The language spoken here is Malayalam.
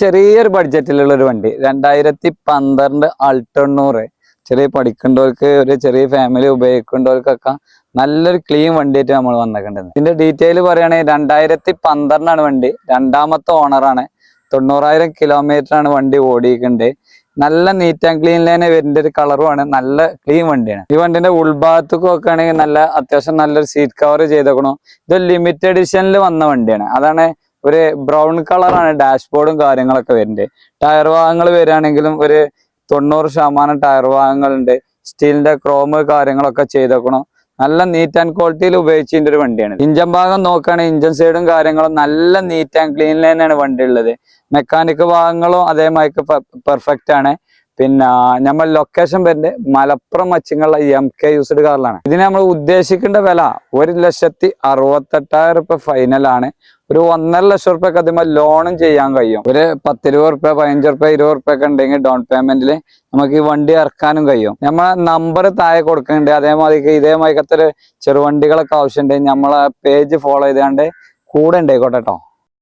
ചെറിയൊരു ബഡ്ജറ്റിലുള്ള ഒരു വണ്ടി. രണ്ടായിരത്തി പന്ത്രണ്ട് അൾട്ടണ്ണൂറ് ചെറിയ പഠിക്കേണ്ടവർക്ക് ഒരു ചെറിയ ഫാമിലി ഉപയോഗിക്കേണ്ടവർക്കൊക്കെ നല്ലൊരു ക്ലീൻ വണ്ടിയായിട്ട് നമ്മൾ വന്നേക്കേണ്ടത് ഇതിന്റെ ഡീറ്റെയിൽ പറയുകയാണെങ്കിൽ രണ്ടായിരത്തി പന്ത്രണ്ടാണ് വണ്ടി. രണ്ടാമത്തെ ഓണറാണ് തൊണ്ണൂറായിരം ആണ് വണ്ടി ഓടിയിട്ടുണ്ട് നല്ല നീറ്റ് ആൻഡ് ക്ലീൻ ലൈനെ വരുന്ന ഒരു കളറുമാണ് നല്ല ക്ലീൻ വണ്ടിയാണ്. ഈ വണ്ടിന്റെ ഉൾഭാഗത്തൊക്കെ നോക്കുകയാണെങ്കിൽ നല്ല അത്യാവശ്യം നല്ലൊരു സീറ്റ് കവർ ചെയ്തേക്കണോ. ഇത് ലിമിറ്റഡ് എഡിഷനിൽ വന്ന വണ്ടിയാണ്. അതാണ് ഒരു ബ്രൗൺ കളറാണ് ഡാഷ്ബോർഡും കാര്യങ്ങളൊക്കെ വരുന്നത്. ടയർ ഭാഗങ്ങൾ വരികയാണെങ്കിലും ഒരു തൊണ്ണൂറ് ശതമാനം ടയർ ഭാഗങ്ങളുണ്ട്. സ്റ്റീലിന്റെ ക്രോമ് കാര്യങ്ങളൊക്കെ ചെയ്തേക്കണം. നല്ല നീറ്റ് ആൻഡ് ക്വാളിറ്റിയിൽ ഉപയോഗിച്ചതിന്റെ ഒരു വണ്ടിയാണ്. ഇഞ്ചൻ ഭാഗം നോക്കുകയാണെങ്കിൽ ഇഞ്ചൻ സൈഡും കാര്യങ്ങളും നല്ല നീറ്റ് ആൻഡ് ക്ലീൻ തന്നെയാണ് വണ്ടി ഉള്ളത് മെക്കാനിക് ഭാഗങ്ങളും അതേമാതിരി പെർഫെക്റ്റ് ആണ്. പിന്നെ നമ്മൾ ലൊക്കേഷൻ വരുന്നത് മലപ്പുറം മച്ചിങ്ങുള്ള എം കെ യൂസ്ഡ് കാറിലാണ് ഇതിന് നമ്മൾ ഉദ്ദേശിക്കേണ്ട വില ഒരു ലക്ഷത്തി അറുപത്തെട്ടായിരം റുപ്യ ഫൈനലാണ് ഒരു ഒന്നര ലക്ഷം റുപ്യൊക്കെ അതിന്മേൽ ലോണും ചെയ്യാൻ കഴിയും. ഒരു പത്തിരുപത് റുപ്യ പതിനഞ്ച് റുപ്യ ഇരുപത് റുപ്യ ഒക്കെ ഉണ്ടെങ്കിൽ ഡൗൺ പേയ്മെന്റിൽ നമുക്ക് ഈ വണ്ടി ഇറക്കാനും കഴിയും. നമ്മളെ നമ്പർ താഴെ കൊടുക്കുന്നുണ്ട്. അതേമാതിരി ഇതേമാതിരി ചെറുവണ്ടികളൊക്കെ ആവശ്യമുണ്ടെങ്കിൽ നമ്മളെ പേജ് ഫോളോ ചെയ്താണ്ട് കൂടെ ഉണ്ടായിക്കോട്ടെ കേട്ടോ